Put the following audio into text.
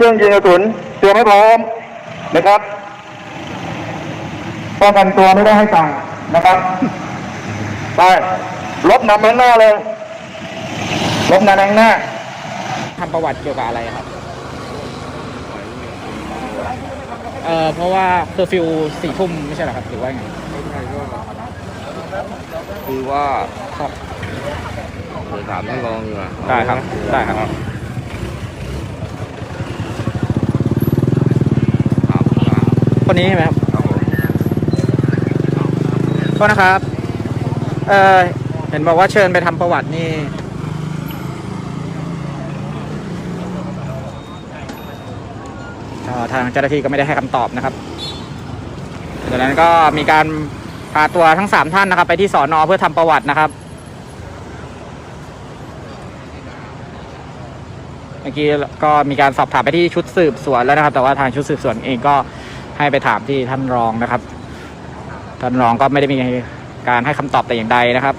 รื่องยิงกระสุนเตรียมให้พร้อมนะครับป้องกันตัวไม่ได้ให้สั่งนะครับ ไปรถนำไปข้างหน้าเลยรถนำไปข้างหน้าทำประวัติเกี่ยวกับอะไรครับเอ่อเพราะว่าเคอร์ฟิวสี่ทุ่มไม่ใช่เหรอครับหรือว่าไงคือว่าครับเดี๋ยวถามท่านรองดีกว่าได้ครับได้ครับ ถามถาม ค นนี้ใช่ไหมครับครับผมโทษนะครับ เออเห็นบอกว่าเชิญไปทำประวัตินี่ก็ทางเจ้าหน้าที่ก็ไม่ได้ให้คำตอบนะครับดังนั้นก็มีการพาตัวทั้งสามท่านนะครับ ไปที่สอนอเพื่อทำประวัตินะครับเมื่อกี้ก็มีการสอบถามไปที่ชุดสืบสวนแล้วนะครับ แต่ว่าทางชุดสืบสวนเองก็ ให้ไปถามที่ท่านรองนะครับ ท่านรองก็ไม่ได้มีการให้คำตอบแต่อย่างใดนะครับ